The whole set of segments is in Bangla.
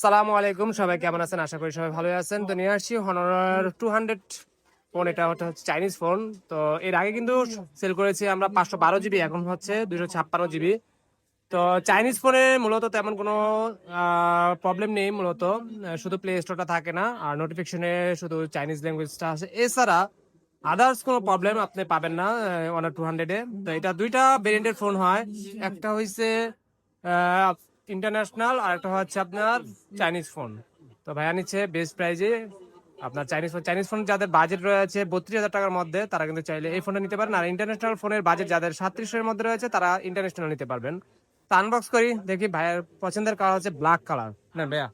সালামু আলাইকুম, সবাই কেমন আছেন? আশা করি সবাই ভালো আছেন। তো নিয়ে আসছি হনর টু হান্ড্রেড ফোন এটা হচ্ছে চাইনিজ ফোন তো এর আগে কিন্তু সেল করেছি আমরা পাঁচশো বারো জিবি, এখন হচ্ছে দুশো ছাপ্পান্ন জিবি। তো চাইনিজ ফোনে মূলত তেমন কোনো প্রবলেম নেই মূলত। শুধু প্লে স্টোরটা থাকে না, আর নোটিফিকেশনে শুধু চাইনিজ ল্যাঙ্গুয়েজটা আছে। এছাড়া আদার্স কোনো প্রবলেম আপনি পাবেন না ওয়ান টু হান্ড্রেডে তো এটা দুইটা ভেরিয়েন্টের ফোন হয়। একটা হয়েছে ইন্টারন্যাশনাল আর একটা হচ্ছে আপনার চাইনিজ ফোন তো ভাইয়া নিচ্ছে বেস্ট প্রাইজে আপনার চাইনিজ ফোন চাইনিজ ফোন যাদের বাজেট রয়েছে বত্রিশ হাজার টাকার মধ্যে তারা কিন্তু চাইলে এই ফোনটা নিতে পারেন। আর ইন্টারন্যাশনাল ফোনের বাজেট যাদের সাতত্রিশের মধ্যে রয়েছে তারা ইন্টারন্যাশনাল নিতে পারবেন। তো আনবক্স করি দেখি ভাইয়ের পছন্দের কালার হচ্ছে ব্ল্যাক কালার না ভাইয়া।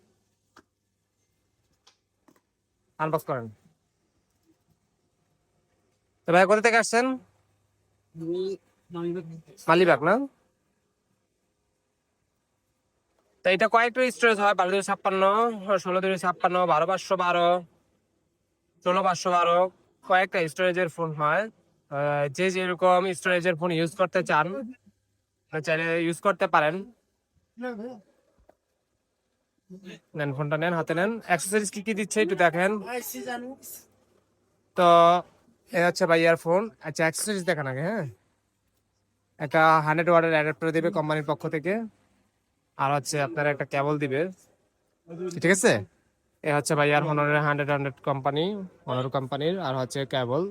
আনবক্স করেন। তো ভাইয়া কোথা থেকে আসছেন? মালিবাগ না? তো এটা কয়েকটা স্টোরেজ হয়? বারো দুই ছাপ্পান্ন ষোলো দুই ছাপ্পান্ন বারো পাঁচশো বারো ষোলো পাঁচশো বারো, কয়েকটা স্টোরেজের ফোন হয়। যে যেরকম স্টোরেজের ফোন ইউজ করতে চান চাইলে ইউজ করতে পারেন। নেন ফোনটা নেন, হাতে নেন। অ্যাক্সেসরিজ কি কি দিচ্ছে একটু দেখেন। তো, এ হচ্ছে ভাই ইয়ারফোন আচ্ছা অ্যাক্সেসরিজ দেখেন আগে হ্যাঁ? একটা হান্ড্রেড ওয়ার্ডের অ্যাডাপ্টার দিবে কোম্পানির পক্ষ থেকে। আর হচ্ছে আপনারা একটা কেবল দিবে। ঠিক আছে? এ হচ্ছে ভাই আর হনারের হান্ড্রেড হান্ড্রেড কোম্পানি হনর কোম্পানির আর হচ্ছে কেবল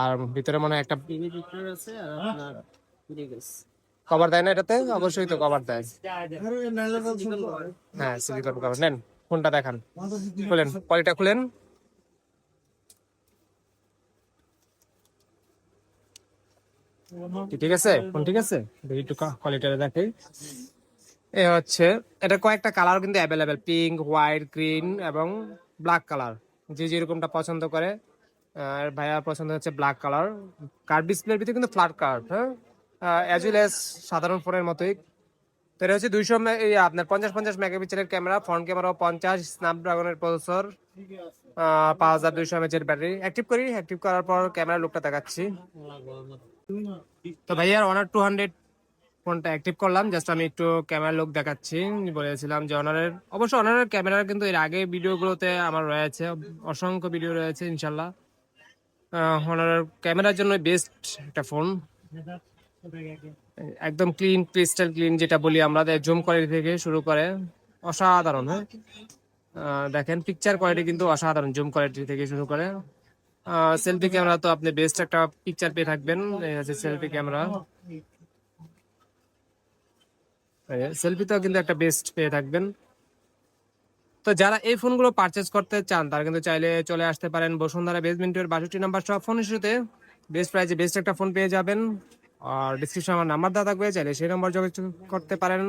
আর ভিতরে মনে হয় একটা কভার দেয় না এটাতে? অবশ্যই তো কভার দেয়। হ্যাঁ সিলিকন কভার নেন ফোনটা দেখান? খুলেন পলিটা খুলেন। ঠিক আছে? ফোন ঠিক আছে? দেখি একটু কোয়ালিটিটা দেখাই এ হচ্ছে, এটা কয়েকটা কালার কিন্তু অ্যাভেলেবেল পিঙ্ক হোয়াইট গ্রিন এবং ব্ল্যাক কালার যে যেরকমটা পছন্দ করে, আর ভাইয়ার পছন্দ হচ্ছে ব্ল্যাক কালার কার্ড ডিসপ্লের ভিতরে কিন্তু ফ্ল্যাট কার্ড হ্যাঁ? অ্যাজ ওয়েল এস সাধারণ ফোনের মতোই। তো এটা হচ্ছে দুইশো আপনার পঞ্চাশ পঞ্চাশ মেগাপিক্সেলের ক্যামেরা ফ্রন্ট ক্যামেরা পঞ্চাশ স্ন্যাপড্রাগনের প্রসেসর পাঁচ হাজার দুইশো এমএচের ব্যাটারি অ্যাক্টিভ করি অ্যাক্টিভ করার পর ক্যামেরা লুকটা দেখাচ্ছি। তো ভাইয়ার অনার টু হান্ড্রেড ফোনটা অ্যাক্টিভ করলাম জাস্ট আমি একটু ক্যামেরা লোক দেখাচ্ছি। বলেছিলাম যে অনারের অবশ্য অনারের ক্যামেরার কিন্তু এর আগে ভিডিওগুলোতে আমার রয়েছে, অসংখ্য ভিডিও রয়েছে, ইনশাল্লাহ। অনারের ক্যামেরার জন্য বেস্ট একটা ফোন একদম ক্লিন ক্রিস্টাল ক্লিন যেটা বলি আমরা জুম কোয়ালিটি থেকে শুরু করে, অসাধারণ হ্যাঁ? দেখেন পিকচার কোয়ালিটি কিন্তু অসাধারণ জুম কোয়ালিটি থেকে শুরু করে। সেলফি ক্যামেরা তো আপনি বেস্ট একটা পিকচার পেয়ে থাকবেন সেলফি ক্যামেরা সেলফিতেও কিন্তু একটা বেস্ট পেয়ে থাকবেন। তো যারা এই ফোনগুলো পারচেজ করতে চান, তারা কিন্তু চাইলে চলে আসতে পারেন বসুন্ধরা বেসমেন্টের বাষট্টি নাম্বার সব ফোন ইস্যুতে বেস্ট প্রাইজে বেস্ট একটা ফোন পেয়ে যাবেন। আর ডিসক্রিপশন আমার নাম্বার দেওয়া থাকবে, চাইলে সেই নাম্বার যোগাযোগ করতে পারেন।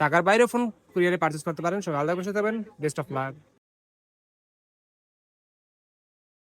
টাকার বাইরেও ফোন কুরিয়ারে পারচেজ করতে পারেন। সবাই আলাদা করে থাকবেন। Best of luck